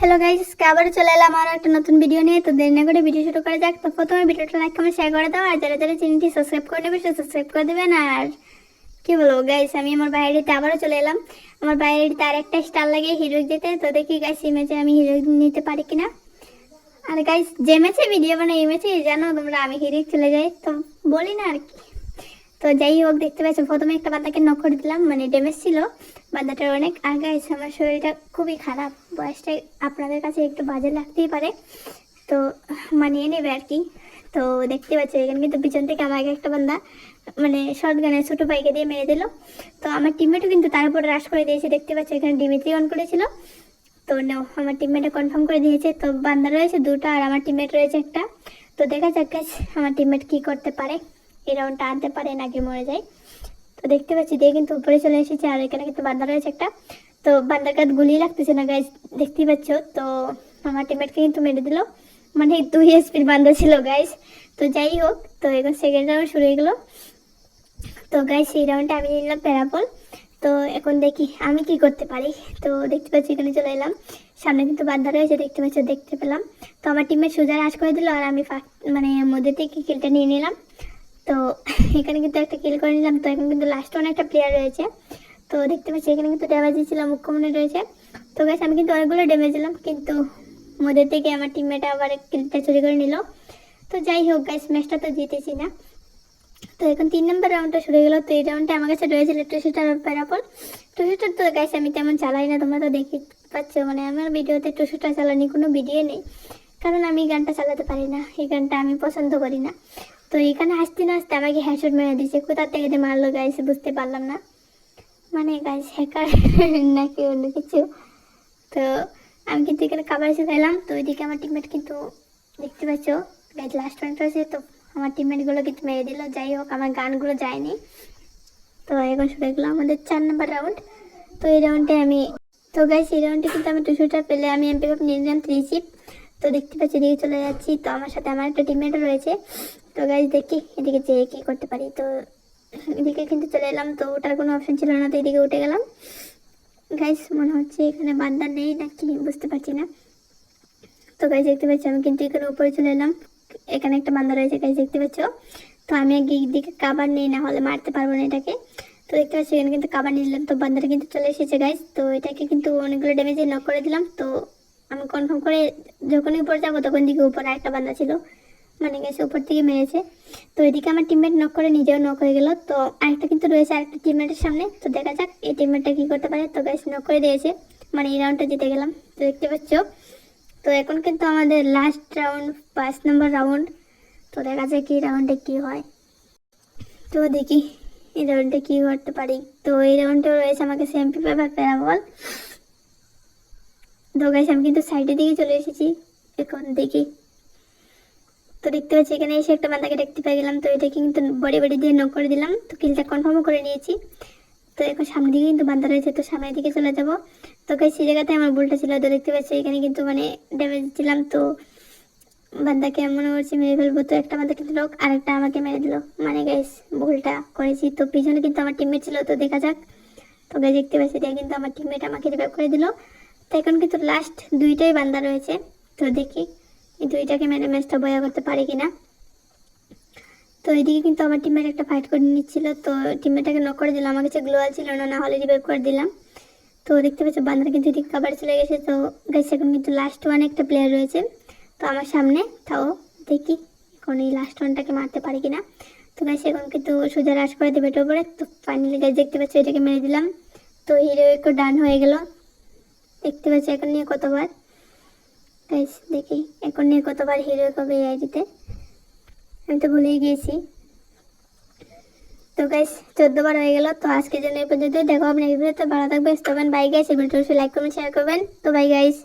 Hello guys আবার চলে এলাম আরও একটা নতুন ভিডিও নিয়ে। তো দেরি না করে ভিডিও শুরু করা যাক। তো প্রথমে ভিডিওটা লাইক কমেন্ট শেয়ার করে দাও। আর যারা যারা চ্যানেলটি সাবস্ক্রাইব করে নেবে, সে সাবস্ক্রাইব করে দেবেন। আর কি বলব গাইস আমি আমার বাইরেতে আবারও চলে এলাম। আমার বাইরেতে আর একটা স্টার লাগে হিরো যেতে। তো দেখি গাইস এই ম্যাচে আমি হিরো নিতে পারি কিনা। আর গাইস যে ম্যাচে ভিডিও বানাই, এই ম্যাচে জানো তোমরা, আমি হিরো চলে যাই। তো বলি না আর কি। তো যাই হোক, দেখতে পাচ্ছ প্রথমে একটা বাচ্চাকে নক করে দিলাম মানে ড্যামেজ ছিল। বাচ্চাটার অনেক আর গাইস আমার শরীরটা খুবই খারাপ। বয়সটা আপনাদের কাছে একটু বাজে লাগতেই পারে। তো মানিয়ে নেবে আর কি। তো দেখতে পাচ্ছ এখানে কিন্তু পিছন থেকে আমাকে একটা বান্দা মানে শর্ট গানের ছোটো বাইকে দিয়ে মেরে দিল। তো আমার টিমমেটও কিন্তু তার উপরে রাশ করে দিয়েছে, দেখতে পাচ্ছ এখানে ডিমিত্রি অন করেছিল। তো নাও আমার টিমমেটে কনফার্ম করে দিয়েছে। তো বান্দা রয়েছে দুটো আর আমার টিমমেট রয়েছে একটা। তো দেখা যাক আমার টিমমেট কি করতে পারে। এই রাউন্ডটা পারে নাকি মরে যায়। তো দেখতে পাচ্ছি, দিয়ে কিন্তু উপরে চলে এসেছে আর এখানে কিন্তু বান্দা রয়েছে একটা। তো বান্দার কাজ গুলি লাগতেছে না পাচ্ছ? তো আমার টিমমেটকে কিন্তু মেরে দিল। মানে দুই ছিল গাইজ তো যাই হোক, তো এখন সেকেন্ড রাউন্ড শুরু হয়ে তো সেই রাউন্ডে আমি নিলাম তো এখন দেখি আমি কি করতে পারি। তো দেখতে পাচ্ছি, এখানে চলে এলাম। সামনে কিন্তু বান্দা রয়েছে, দেখতে পাচ্ছ? দেখতে পেলাম। তো আমার টিমের সোজা রাজ করে দিল আর আমি মানে মধ্যে থেকে কিলটা নিয়ে নিলাম। তো এখানে কিন্তু একটা কিল করে নিলাম। তো এখন কিন্তু লাস্ট ওয়ান একটা প্লেয়ার রয়েছে। তো দেখতে পাচ্ছি এখানে কিন্তু ড্যামেজ দিয়েছিলাম মুখ্যমনে রয়েছে। তো গাছ আমি কিন্তু অনেকগুলো ড্যামেজ দিলাম, কিন্তু মধ্যে থেকে আমার টিমমেট আবার কিলটা চুরি করে নিল। তো যাই হোক গাইস ম্যাচটা তো জিতেছি না। তো এখন তিন নম্বর রাউন্ডটা শুরু গেলো। তো এই রাউন্ডটা আমার কাছে রয়েছে ইলেকট্রিসিটার প্যারাপল টুসুটার তো গাইস আমি তেমন চালাই না, তোমরা তো দেখি পাচ্ছ। মানে আমার ভিডিওতে টুসুটা চালানি কোনো ভিডিও নেই। কারণ আমি গানটা চালাতে পারি না। এই গানটা আমি পছন্দ করি না। তো এখানে হাসতে না হাসতে আমাকে হ্যাশট মেরে দিয়েছে। কোথা থেকে যে মারলো গাইস বুঝতে পারলাম না। মানে গাইস হ্যাকার নাকি অন্য কিছু। তো আমি কিন্তু এখানে খাবার এসে খেলাম। তো ওইদিকে আমার টিমমেট কিন্তু দেখতে পাচ্ছ গাইজ লাস্ট পয়েন্ট আছে। তো আমার টিমমেটগুলো কিন্তু মেরে দিল। যাই হোক, আমার গানগুলো যায়নি। তো এখন শুরু হয়ে গেলো আমাদের চার নম্বর রাউন্ড তো এই রাউন্ডে আমি, তো গাইস এই রাউন্ডে কিন্তু আমি টুসুটা পেলে আমি এমপি নিয়ে নিলাম থ্রি চিপ তো দেখতে পাচ্ছি, এদিকে চলে যাচ্ছি। তো আমার সাথে আমার একটা টিমমেটও রয়েছে। তো গাইজ দেখি এদিকে যেয়ে কী করতে পারি। তো এদিকে কিন্তু চলে এলাম। তো ওটার কোনো অপশন ছিল না। তো এদিকে উঠে গেলাম। গাইস মনে হচ্ছে এখানে বান্দা নেই নাকি? বুঝতে পারছি না। তো গাইজ দেখতে পাচ্ছি আমি কিন্তু এখানে উপরে চলে এলাম। এখানে একটা বান্দা রয়েছে। গাইজ দেখতে পাচ্ছ? তো আমি আগে দিকে কাবার নেই, না হলে মারতে পারব না এটাকে। তো দেখতে পাচ্ছি, এখানে কিন্তু কাবার নিলাম তো বান্দাটা কিন্তু চলে এসেছে গাইজ তো এটাকে কিন্তু অনেকগুলো ড্যামেজে নক করে দিলাম। তো আমি কনফার্ম করে যখনই উপরে যাব, তখন দিকে উপরে একটা বান্দা ছিল। মানে গেছে উপর থেকে মেরেছে। তো এদিকে আমার টিমমেট নক করে নিজেও নক হয়ে গেল। তো আরেকটা কিন্তু রয়েছে আরেকটা টিমমেটের সামনে। তো দেখা যাক এই টিমমেটটা কী করতে পারে। তো গাইস নক করে দিয়েছে। মানে এই রাউন্ডটা জিতে গেলাম। তো দেখতে পাচ্ছ? তো এখন কিন্তু আমাদের লাস্ট রাউন্ড পাঁচ নম্বর রাউন্ড তো দেখা যাক কি রাউন্ডে কি হয়। তো দেখি এই রাউন্ডে কি করতে পারি। তো এই রাউন্ডে রয়েছে আমাকে সেমপি পেপার প্যারাবল তো গাইস আমি কিন্তু সাইডের দিকে চলে এসেছি। এখন দেখি। তো দেখতে পাচ্ছি, এখানে এসে একটা বান্দাকে দেখতে পেয়ে গেলাম। তো এটাকে কিন্তু বডি বডি দিয়ে নক করে দিলাম। তো কিলটা কনফার্মও করে নিয়েছি। তো এখন সামনের দিকে কিন্তু বান্দা রয়েছে। তো সামনের দিকে চলে যাব। তো গাইস সেই জায়গাতে আমার ভুলটা ছিল। তো দেখতে পাচ্ছি, এখানে কিন্তু মানে ড্যামেজ ছিলাম তো বান্দাকে মনে করছি, মেরে ফেলব। তো একটা বান্দা কিন্তু লোক আরেকটা আমাকে মেরে দিল। মানে গাইস ভুলটা করেছি। তো পিছনে কিন্তু আমার টিমমেট ছিল। তো দেখা যাক। তো গাইস দেখতে পাচ্ছি, এটা কিন্তু আমার টিমমেট আমাকে রিভাইভ করে দিল। তো এখন কিন্তু লাস্ট দুইটাই বান্দা রয়েছে। তো দেখি এই দুইটাকে মেরে ম্যাচটা বয়া করতে পারি কিনা। তো এদিকে কিন্তু আমার টিমের একটা ফাইট করে নিচ্ছিল। তো টিমমেটটাকে নক করে দিলাম। আমার কাছে গ্লোয়াল ছিল না না হলে রিভাইভ করে দিলাম। তো দেখতে পাচ্ছি বান্দারা কিন্তু এদিকে কাবার চলে গেছে। তো গাইছে এখন কিন্তু লাস্ট ওয়ান একটা প্লেয়ার রয়েছে। তো আমার সামনে, তাও দেখি এখন এই লাস্ট ওয়ানটাকে মারতে পারি কিনা। তো গাইছে এখন কিন্তু সোজা রাশ করে দেবে এটার উপরে তো ফাইনালি গাছ দেখতে পাচ্ছি, এটাকে মেরে দিলাম। তো হিরো একটু ডান হয়ে গেল। দেখতে পাচ্ছি এখন নিয়ে কতবার। গাইস দেখি, এখন নিয়ে কতবার হিরো কবে এই আইডিতে আমি তো ভুলেই গিয়েছি। তো গাইস চোদ্দবার হয়ে গেল, তো আজকে জন্য এই পর্যন্ত দেখো আপনার ভিডিওতে ভালো থাকবে তখন বাই গাইস এই ভিডিওটা লাইক করবেন শেয়ার করবেন। তো বাই গাইস